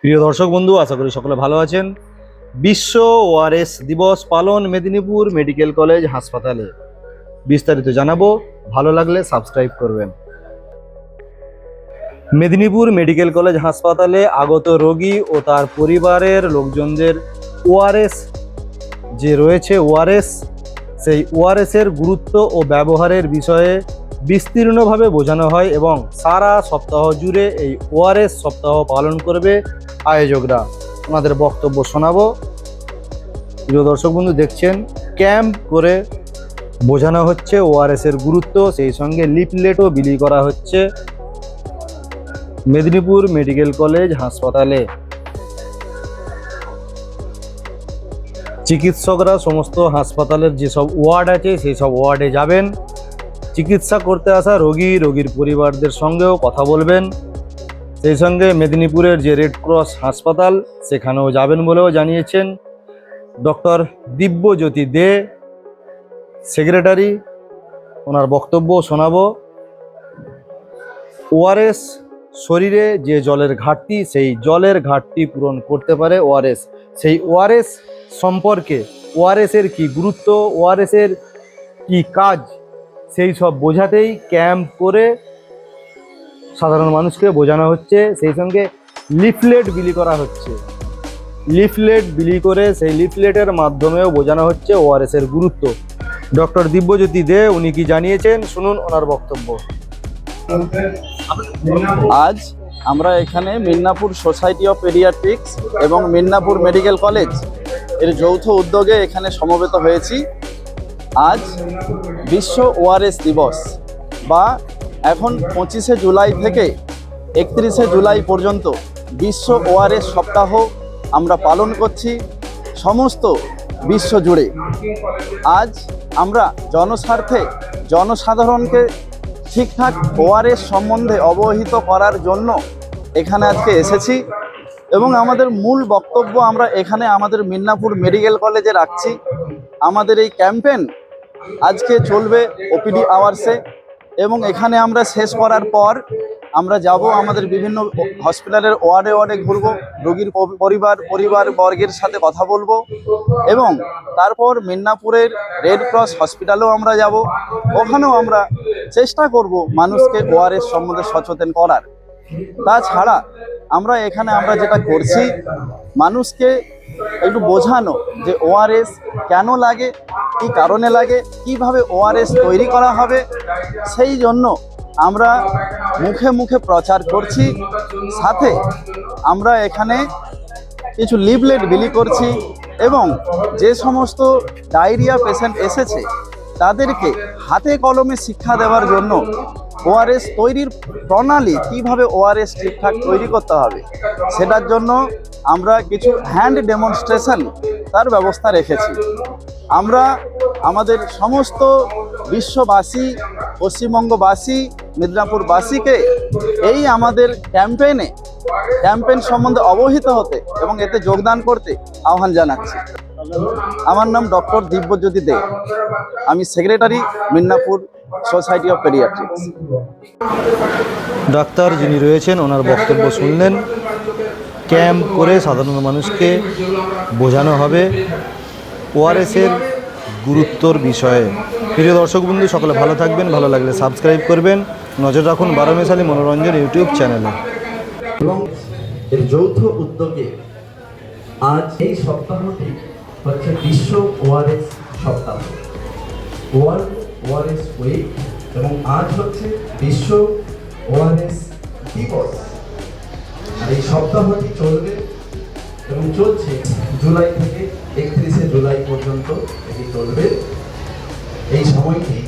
প্রিয় দর্শক বন্ধু, আশা করি সকলে ভালো আছেন। বিশ্ব ওআরএস দিবস পালন মেদিনীপুর মেডিকেল কলেজ হাসপাতালে। বিস্তারিত জানাব, ভালো লাগলে সাবস্ক্রাইব করবেন। মেদিনীপুর মেডিকেল কলেজ হাসপাতালে আগত রোগী ও তার পরিবারের লোকজনদের ওআরএস যে রয়েছে, ওআরএস, সেই ওআরএস এর গুরুত্ব ও ব্যবহারের বিষয়ে বিস্তীর্ণভাবে বোঝানো হয় এবং সারা সপ্তাহ জুড়ে এই ওআরএস সপ্তাহ পালন করবে আয়োজকরা। ওনাদের বক্তব্য শোনাবো। প্রিয় দর্শক বন্ধু, দেখছেন, ক্যাম্প করে বোঝানো হচ্ছে ওআরএস এর গুরুত্ব, সেই সঙ্গে লিফলেটও বিলি করা হচ্ছে মেদিনীপুর মেডিকেল কলেজ হাসপাতালে। চিকিৎসকরা সমস্ত হাসপাতালের যেসব ওয়ার্ড আছে সেই সব ওয়ার্ডে যাবেন। চিকিৎসা করতে আসা রোগী রোগীর পরিবারদের সঙ্গেও কথা বলবেন। সেই সঙ্গে মেদিনীপুরের যে রেড ক্রস হাসপাতাল, সেখানেও যাবেন বলেও জানিয়েছেন ডক্টর দিব্যজ্যোতি দে, সেক্রেটারি। ওনার বক্তব্য শোনাবো। ওআরএস শরীরে যে জলের ঘাটতি, সেই জলের ঘাটতি পূরণ করতে পারে ওআরএস। সেই ওআরএস সম্পর্কে, ওআরএসের কি গুরুত্ব, ওআরএসের কি কাজ সেই সব বোঝাতেই ক্যাম্প করে সাধারণ মানুষকে বোঝানো হচ্ছে, সেই সঙ্গে লিফলেট বিলি করা হচ্ছে। লিফলেট বিলি করে সেই লিফলেটের মাধ্যমেও বোঝানো হচ্ছে ওআরএস এর গুরুত্ব। ডক্টর দিব্যজ্যোতি দে, উনি কি জানিয়েছেন? শুনুন ওনার বক্তব্য। আজ আমরা এখানে মিদনাপুর সোসাইটি অফ পেডিয়াট্রিক্স এবং মিদনাপুর মেডিকেল কলেজের যৌথ উদ্যোগে এখানে সমবেত হয়েছি। আজ বিশ্ব ওআরএস দিবস বা এখন পঁচিশে জুলাই থেকে একত্রিশে জুলাই পর্যন্ত বিশ্ব ওআরএস সপ্তাহ আমরা পালন করছি সমস্ত বিশ্ব জুড়ে। আজ আমরা জনস্বার্থে জনসাধারণকে ঠিকঠাক ওআরএস সম্বন্ধে অবহিত করার জন্য এখানে আজকে এসেছি এবং আমাদের মূল বক্তব্য আমরা এখানে আমাদের মিদনাপুর মেডিকেল কলেজে রাখছি। আমাদের এই ক্যাম্পেন আজকে চলবে ওপিডি আওয়ার্সে এবং এখানে আমরা শেষ করার পর আমরা যাব আমাদের বিভিন্ন হসপিটালের ওয়ার্ডে ওয়ার্ডে ঘুরবো, রোগীর পরিবার পরিবার বর্গের সাথে কথা বলব এবং তারপর মিদনাপুরের রেড ক্রস হসপিটালেও আমরা যাব। ওখানেও আমরা চেষ্টা করব মানুষকে ওআরএস সম্বন্ধে সচেতন করার। তাছাড়া আমরা এখানে আমরা যেটা করছি, মানুষকে একটু বোঝানো যে ওআরএস কেন লাগে, কি কারণে লাগে, কীভাবে ওআরএস তৈরি করা হবে, সেই জন্য আমরা মুখে মুখে প্রচার করছি। সাথে আমরা এখানে কিছু লিভলেট বিলি করছি এবং যে সমস্ত ডায়রিয়া পেশেন্ট এসেছে, তাদেরকে হাতে কলমে শিক্ষা দেওয়ার জন্য ওআরএস তৈরির প্রণালী কীভাবে ওআরএস ঠিকঠাক তৈরি করতে হবে, সেটার জন্য আমরা কিছু হ্যান্ড ডেমনস্ট্রেশন তার ব্যবস্থা রেখেছি। আমরা আমাদের সমস্ত বিশ্ববাসী, পশ্চিমবঙ্গবাসী, মেদিনীপুরবাসীকে এই আমাদের ক্যাম্পেইনে ক্যাম্পেইন সম্বন্ধে অবহিত হতে এবং এতে যোগদান করতে আহ্বান জানাচ্ছি। আমার নাম ডক্টর দিব্যজ্যোতি দে। আমি secretary Midnapore society of paediatrics doctor যিনি রয়েছেন ওনার বক্তব্য শুনলেন। ক্যাম্প করে সাধারণ মানুষকে বোঝানো হবে ওআরএসের গুরুত্বর বিষয়ে। প্রিয় দর্শক বন্ধু সকলে ভালো থাকবেন ভালো লাগলে সাবস্ক্রাইব করবেন। নজর রাখুন বারোমেশালী মনোরঞ্জন ইউটিউব চ্যানেলে। এবং এর যৌথ উদ্যোগে আজ এই সপ্তাহটি হচ্ছে বিশ্ব ওআরএস সপ্তাহ। ওয়ার্ল্ড ওআরএস উইক এবং আজ হচ্ছে বিশ্ব ওআরএস দিবস। আর এই সপ্তাহটি চলবে এবং চলছে জুলাই থেকে একত্রিশে জুলাই পর্যন্ত এটি চলবে। এই সময়টি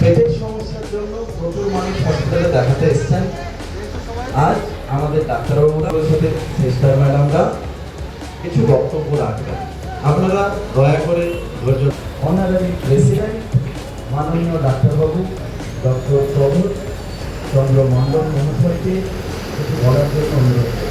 পেটের সমস্যার জন্য প্রচুর মানুষ হসপিটালে দেখাতে এসছেন। আজ আমাদের ডাক্তারবাবুদের সাথে সিস্টার ম্যাডামরা কিছু বক্তব্য রাখবেন। আপনারা দয়া করে ধৈর্য অনারারি প্রেসিডেন্ট মাননীয় ডাক্তারবাবু ডক্টর প্রবোধ চন্দ্র মন্ডল মহাশয়কে বলার জন্য অনুরোধ।